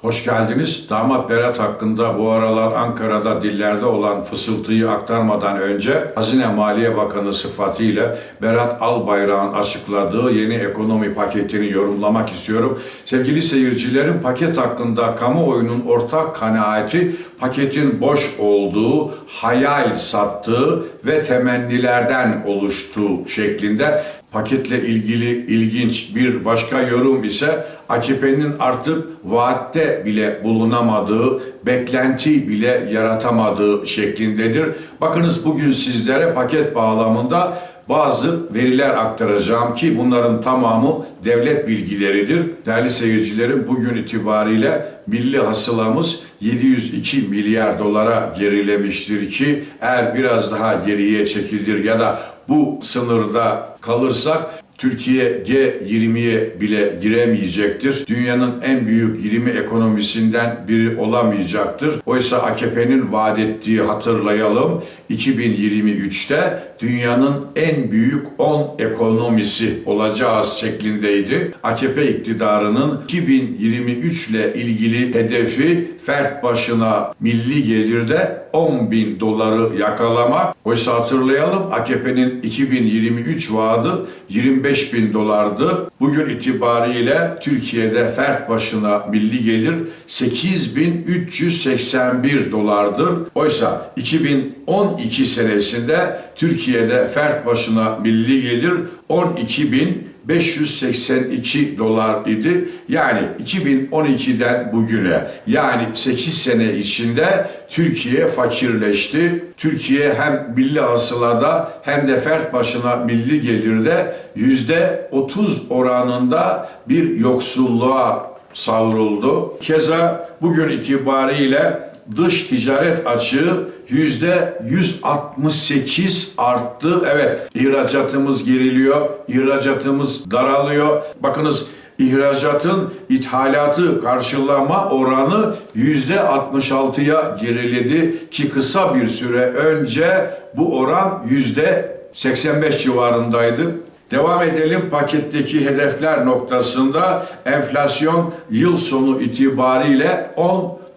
Hoş geldiniz. Damat Berat hakkında bu aralar Ankara'da dillerde olan fısıltıyı aktarmadan önce Hazine Maliye Bakanı sıfatıyla Berat Albayrak'ın açıkladığı yeni ekonomi paketini yorumlamak istiyorum. Sevgili seyircilerim paket hakkında kamuoyunun ortak kanaati paketin boş olduğu, hayal sattığı ve temennilerden oluştuğu şeklinde Paketle ilgili ilginç bir başka yorum ise AKP'nin artık vaatte bile bulunamadığı, beklenti bile yaratamadığı şeklindedir. Bakınız bugün sizlere paket bağlamında bazı veriler aktaracağım ki bunların tamamı devlet bilgileridir. Değerli seyircilerim bugün itibariyle milli hasılamız 702 milyar dolara gerilemiştir ki eğer biraz daha geriye çekilir ya da bu sınırda kalırsak Türkiye G20'ye bile giremeyecektir. Dünyanın en büyük 20 ekonomisinden biri olamayacaktır. Oysa AKP'nin vaat ettiği hatırlayalım 2023'te dünyanın en büyük 10 ekonomisi olacağız şeklindeydi. AKP iktidarının 2023 ile ilgili hedefi fert başına milli gelirde 10 bin doları yakalamak. Oysa hatırlayalım AKP'nin 2023 vaadi 25 bin dolardı. Bugün itibariyle Türkiye'de fert başına milli gelir 8381 dolardır. Oysa 2012 senesinde Türkiye'de fert başına milli gelir 12 bin 582 dolar idi. Yani 2012'den bugüne yani 8 sene içinde Türkiye fakirleşti. Türkiye hem milli hasılada hem de fert başına milli gelirde yüzde 30 oranında bir yoksulluğa savruldu. Keza bugün itibariyle dış ticaret açığı yüzde 168 arttı. Evet ihracatımız geriliyor, ihracatımız daralıyor. Bakınız ihracatın ithalatı karşılama oranı yüzde 66'ya geriledi ki kısa bir süre önce bu oran yüzde 85 civarındaydı. Devam edelim paketteki hedefler noktasında enflasyon yıl sonu itibariyle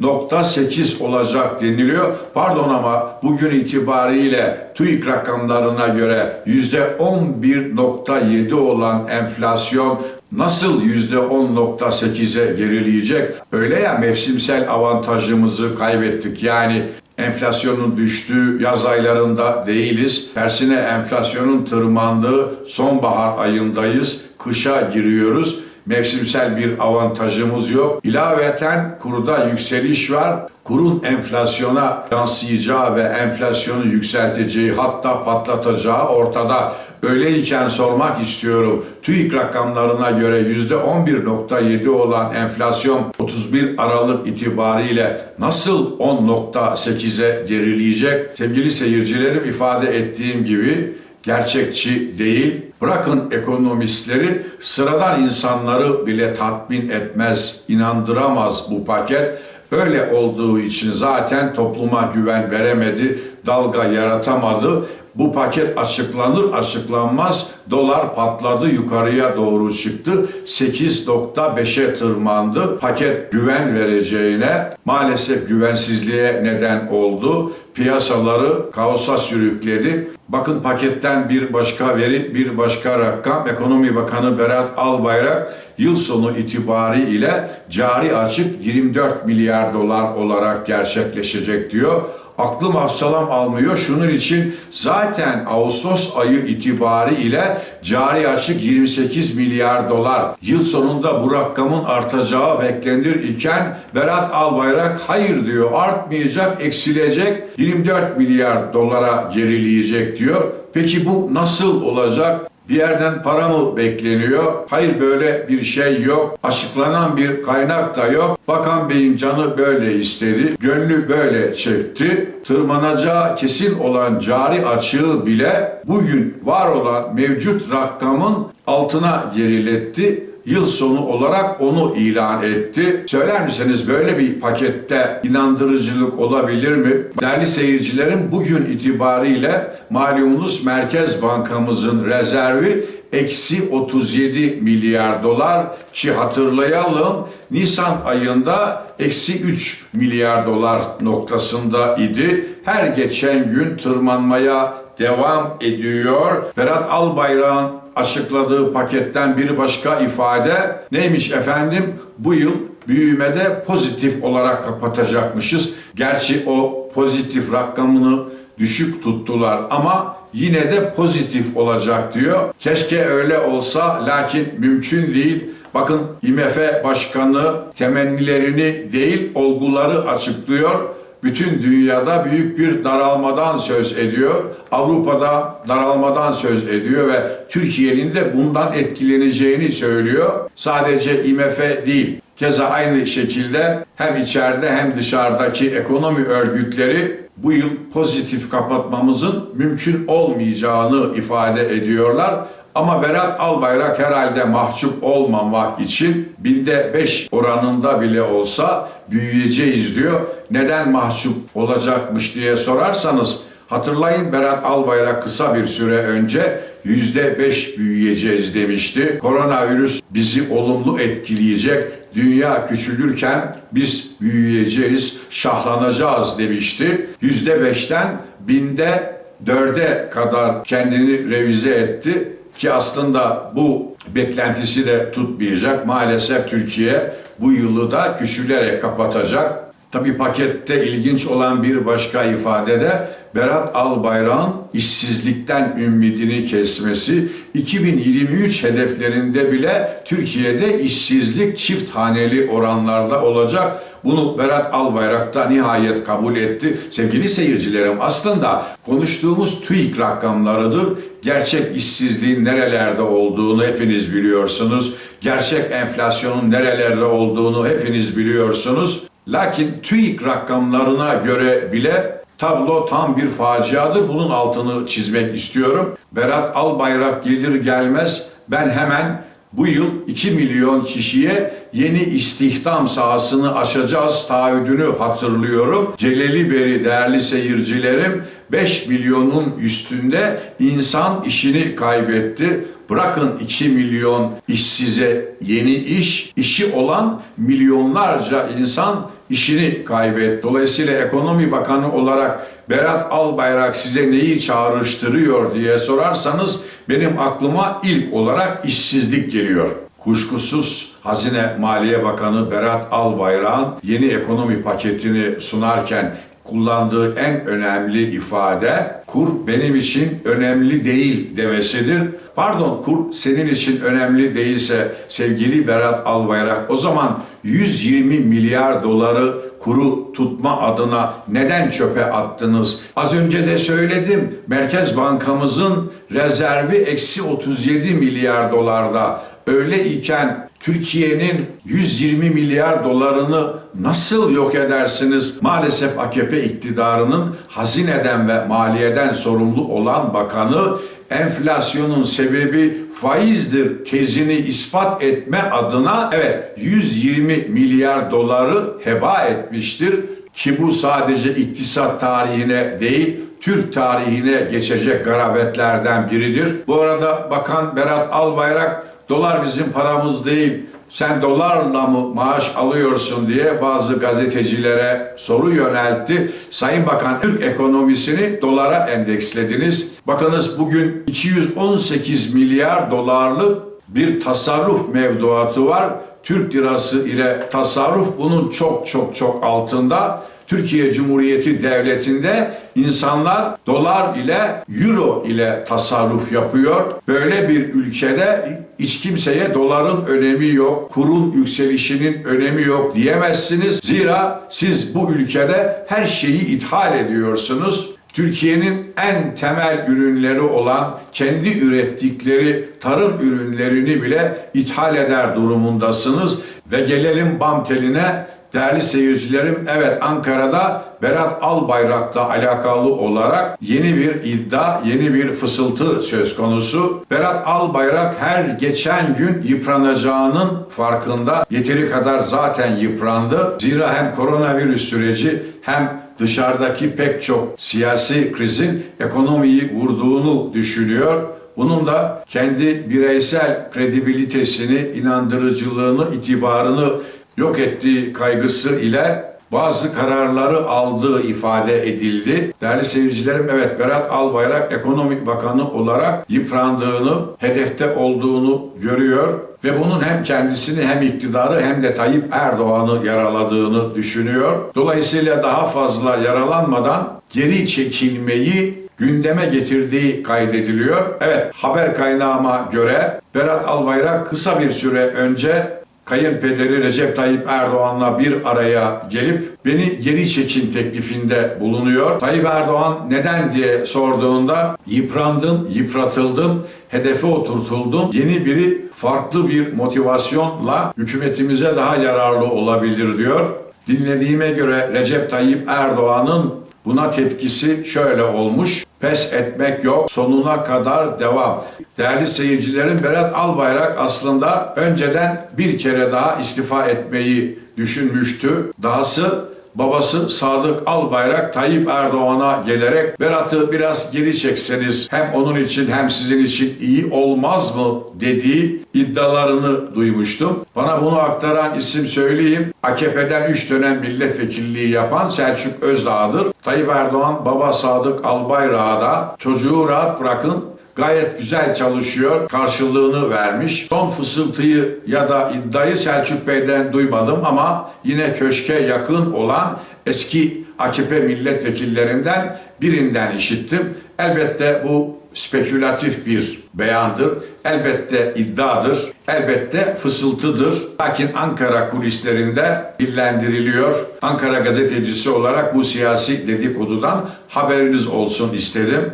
10.8 olacak deniliyor. Pardon ama bugün itibariyle TÜİK rakamlarına göre %11.7 olan enflasyon nasıl %10.8'e gerileyecek? Öyle ya mevsimsel avantajımızı kaybettik. Yani enflasyonun düştüğü yaz aylarında değiliz. Tersine enflasyonun tırmandığı sonbahar ayındayız. Kışa giriyoruz. Mevsimsel bir avantajımız yok. İlaveten kurda yükseliş var. Kurun enflasyona yansıyacağı ve enflasyonu yükselteceği hatta patlatacağı ortada. Öyleyken sormak istiyorum. TÜİK rakamlarına göre %11.7 olan enflasyon 31 Aralık itibariyle nasıl 10.8'e gerileyecek? Sevgili seyircilerim ifade ettiğim gibi gerçekçi değil. Bırakın ekonomistleri, sıradan insanları bile tatmin etmez, inandıramaz bu paket. Öyle olduğu için zaten topluma güven veremedi, dalga yaratamadı. Bu paket açıklanır açıklanmaz dolar patladı yukarıya doğru çıktı. 8.5'e tırmandı. Paket güven vereceğine maalesef güvensizliğe neden oldu. Piyasaları kaosa sürükledi. Bakın paketten bir başka veri, bir başka rakam. Ekonomi Bakanı Berat Albayrak yıl sonu itibariyle cari açık 24 milyar dolar olarak gerçekleşecek diyor aklım hafsalam almıyor. Şunun için zaten Ağustos ayı itibariyle cari açık 28 milyar dolar. Yıl sonunda bu rakamın artacağı beklenir iken Berat Albayrak hayır diyor artmayacak, eksilecek 24 milyar dolara gerileyecek diyor. Peki bu nasıl olacak? Bir yerden para mı bekleniyor? Hayır böyle bir şey yok. Açıklanan bir kaynak da yok. Bakan Bey'in canı böyle istedi. Gönlü böyle çekti. Tırmanacağı kesin olan cari açığı bile bugün var olan mevcut rakamın altına geriletti yıl sonu olarak onu ilan etti. Söyler misiniz böyle bir pakette inandırıcılık olabilir mi? Değerli seyircilerim bugün itibariyle malumunuz Merkez Bankamızın rezervi eksi 37 milyar dolar ki hatırlayalım Nisan ayında eksi 3 milyar dolar noktasında idi. Her geçen gün tırmanmaya devam ediyor. Berat Albayrak'ın açıkladığı paketten bir başka ifade neymiş efendim? Bu yıl büyümede pozitif olarak kapatacakmışız. Gerçi o pozitif rakamını düşük tuttular ama yine de pozitif olacak diyor. Keşke öyle olsa lakin mümkün değil. Bakın IMF Başkanı temennilerini değil olguları açıklıyor. Bütün dünyada büyük bir daralmadan söz ediyor. Avrupa'da daralmadan söz ediyor ve Türkiye'nin de bundan etkileneceğini söylüyor. Sadece IMF değil. Keza aynı şekilde hem içeride hem dışarıdaki ekonomi örgütleri bu yıl pozitif kapatmamızın mümkün olmayacağını ifade ediyorlar. Ama Berat Albayrak herhalde mahcup olmamak için binde 5 oranında bile olsa büyüyeceğiz diyor. Neden mahcup olacakmış diye sorarsanız hatırlayın Berat Albayrak kısa bir süre önce yüzde 5 büyüyeceğiz demişti. Koronavirüs bizi olumlu etkileyecek. Dünya küçülürken biz büyüyeceğiz, şahlanacağız demişti. Yüzde beşten binde dörde kadar kendini revize etti ki aslında bu beklentisi de tutmayacak. Maalesef Türkiye bu yılı da küçülerek kapatacak. Tabi pakette ilginç olan bir başka ifade de Berat Albayrak'ın işsizlikten ümidini kesmesi 2023 hedeflerinde bile Türkiye'de işsizlik çift haneli oranlarda olacak. Bunu Berat Albayrak da nihayet kabul etti. Sevgili seyircilerim aslında konuştuğumuz TÜİK rakamlarıdır. Gerçek işsizliğin nerelerde olduğunu hepiniz biliyorsunuz. Gerçek enflasyonun nerelerde olduğunu hepiniz biliyorsunuz. Lakin TÜİK rakamlarına göre bile tablo tam bir faciadır. Bunun altını çizmek istiyorum. Berat Albayrak gelir gelmez ben hemen bu yıl 2 milyon kişiye yeni istihdam sahasını açacağız taahhüdünü hatırlıyorum. Celali değerli seyircilerim 5 milyonun üstünde insan işini kaybetti. Bırakın 2 milyon işsize yeni iş, işi olan milyonlarca insan işini kaybetti. Dolayısıyla Ekonomi Bakanı olarak Berat Albayrak size neyi çağrıştırıyor diye sorarsanız benim aklıma ilk olarak işsizlik geliyor. Kuşkusuz Hazine Maliye Bakanı Berat Albayrak'ın yeni ekonomi paketini sunarken kullandığı en önemli ifade kur benim için önemli değil demesidir. Pardon kur senin için önemli değilse sevgili Berat Albayrak o zaman 120 milyar doları kuru tutma adına neden çöpe attınız? Az önce de söyledim. Merkez Bankamızın rezervi eksi 37 milyar dolarda. Öyle iken Türkiye'nin 120 milyar dolarını nasıl yok edersiniz? Maalesef AKP iktidarının hazineden ve maliyeden sorumlu olan bakanı enflasyonun sebebi faizdir tezini ispat etme adına evet 120 milyar doları heba etmiştir ki bu sadece iktisat tarihine değil Türk tarihine geçecek garabetlerden biridir. Bu arada Bakan Berat Albayrak dolar bizim paramız değil sen dolarla mı maaş alıyorsun diye bazı gazetecilere soru yöneltti. Sayın Bakan Türk ekonomisini dolara endekslediniz. Bakınız bugün 218 milyar dolarlık bir tasarruf mevduatı var. Türk lirası ile tasarruf bunun çok çok çok altında. Türkiye Cumhuriyeti Devleti'nde insanlar dolar ile euro ile tasarruf yapıyor. Böyle bir ülkede hiç kimseye doların önemi yok, kurun yükselişinin önemi yok diyemezsiniz. Zira siz bu ülkede her şeyi ithal ediyorsunuz. Türkiye'nin en temel ürünleri olan kendi ürettikleri tarım ürünlerini bile ithal eder durumundasınız. Ve gelelim BAM teline. Değerli seyircilerim, evet Ankara'da Berat Albayrak'la alakalı olarak yeni bir iddia, yeni bir fısıltı söz konusu. Berat Albayrak her geçen gün yıpranacağının farkında. Yeteri kadar zaten yıprandı. Zira hem koronavirüs süreci hem dışarıdaki pek çok siyasi krizin ekonomiyi vurduğunu düşünüyor. Bunun da kendi bireysel kredibilitesini, inandırıcılığını, itibarını yok ettiği kaygısı ile bazı kararları aldığı ifade edildi. Değerli seyircilerim evet Berat Albayrak ekonomi bakanı olarak yıprandığını, hedefte olduğunu görüyor ve bunun hem kendisini hem iktidarı hem de Tayyip Erdoğan'ı yaraladığını düşünüyor. Dolayısıyla daha fazla yaralanmadan geri çekilmeyi gündeme getirdiği kaydediliyor. Evet haber kaynağıma göre Berat Albayrak kısa bir süre önce kayınpederi Recep Tayyip Erdoğan'la bir araya gelip beni geri çekin teklifinde bulunuyor. Tayyip Erdoğan neden diye sorduğunda yıprandım, yıpratıldım, hedefe oturtuldum. Yeni biri farklı bir motivasyonla hükümetimize daha yararlı olabilir diyor. Dinlediğime göre Recep Tayyip Erdoğan'ın Buna tepkisi şöyle olmuş. Pes etmek yok, sonuna kadar devam. Değerli seyircilerim Berat Albayrak aslında önceden bir kere daha istifa etmeyi düşünmüştü. Dahası babası Sadık Albayrak Tayyip Erdoğan'a gelerek Berat'ı biraz geri çekseniz hem onun için hem sizin için iyi olmaz mı dediği iddialarını duymuştum. Bana bunu aktaran isim söyleyeyim. AKP'den 3 dönem milletvekilliği yapan Selçuk Özdağ'dır. Tayyip Erdoğan baba Sadık Albayrak'a da çocuğu rahat bırakın gayet güzel çalışıyor, karşılığını vermiş. Son fısıltıyı ya da iddiayı Selçuk Bey'den duymadım ama yine köşke yakın olan eski AKP milletvekillerinden birinden işittim. Elbette bu spekülatif bir beyandır. Elbette iddiadır. Elbette fısıltıdır. Lakin Ankara kulislerinde dillendiriliyor. Ankara gazetecisi olarak bu siyasi dedikodudan haberiniz olsun istedim.